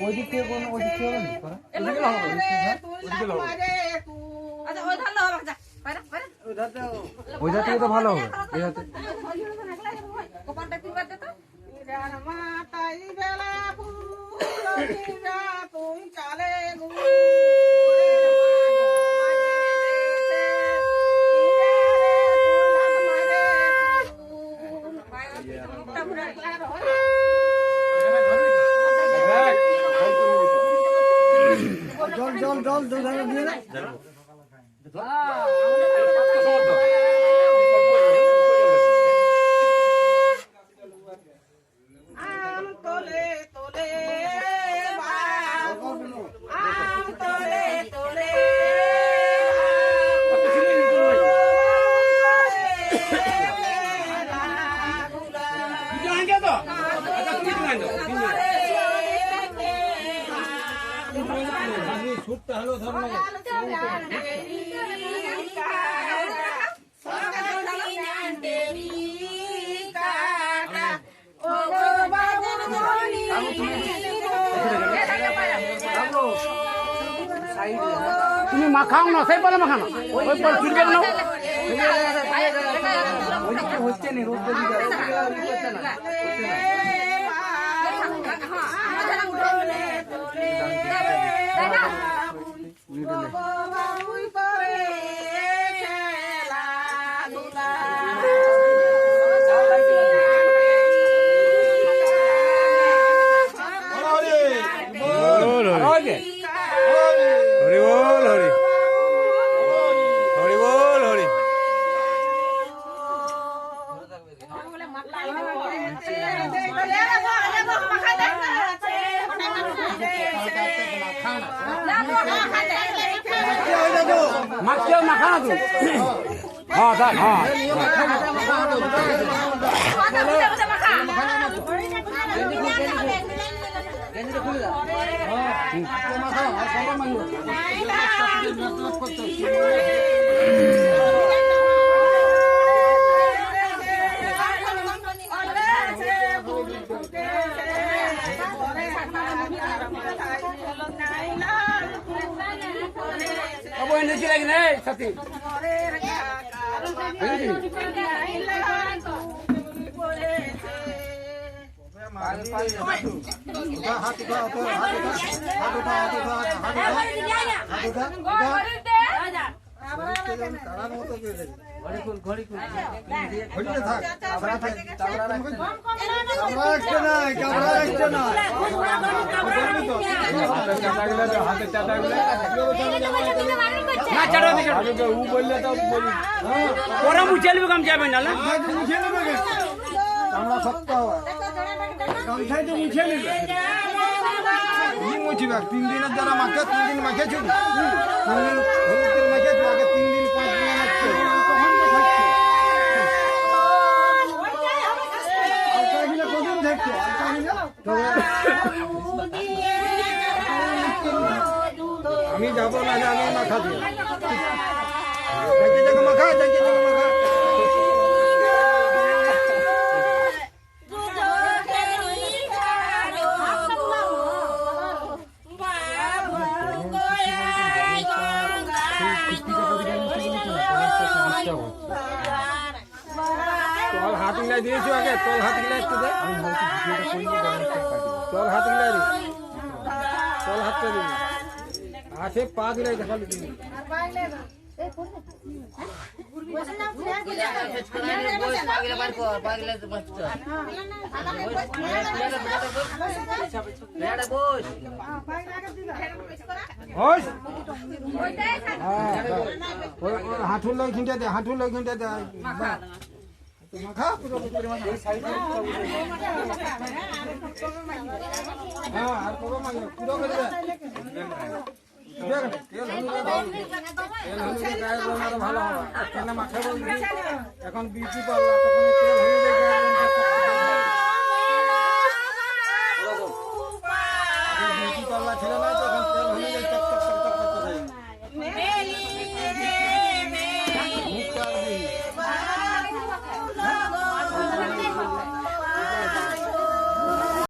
ওই দিক থেকে কোনো ওই দিক থেকে হবে না? ওদিকে লাগাবো ওদিকে লাগাবো আচ্ছা ওই ধান লাগাবো যা ওই ধার থেকে তো ভালো হবে। এই হাতে কপালটা তিনবার দে তো। জল জল জল দুই দিয়ে দে। আম তোলে তোলে বাবু আম তোলে তোলে তুমি মাখাও না সেই পালে মাখানো ওই পর হচ্ছে না রোদ করছে না। ওই যে হরি বল হরি হরি বল হরি মাখিও মাখা না তুই হ্যাঁ স্যার হ্যাঁ গেঞ্জিটা খুলে দাও કોઈ નથી લાગી રે સતી હાથ ઉઠા હાથ ઉઠા હાથ ઉઠા હાથ ઉઠા હાથ ઉઠા હાથ ઉઠા ওরা মুছে নেবে যাবে না আমরা মুছে নেবে মুছিবে তিন দিনের দ্বারা মাখে তিন দিন মাখে তিন দিন আগে তিন দিন লাগছে তখন তো থাকছে আলতা হিলে কদিন থাকছে আলতা হিলে আমি যাব না আমি মাখা দিই হাত মিলাই দিয়েছ আগে তল হাত মিলাই একটু দে। তল হাত মিলাই দি তল হাতটা দিবি আছে পা দিলাই দেখালি তুমি। ওই হাঁটুর লই খিঁটে দে হাঁটুর লই খিঁটে দে। এখন বিউটি পাবো তখন তেল হলুদ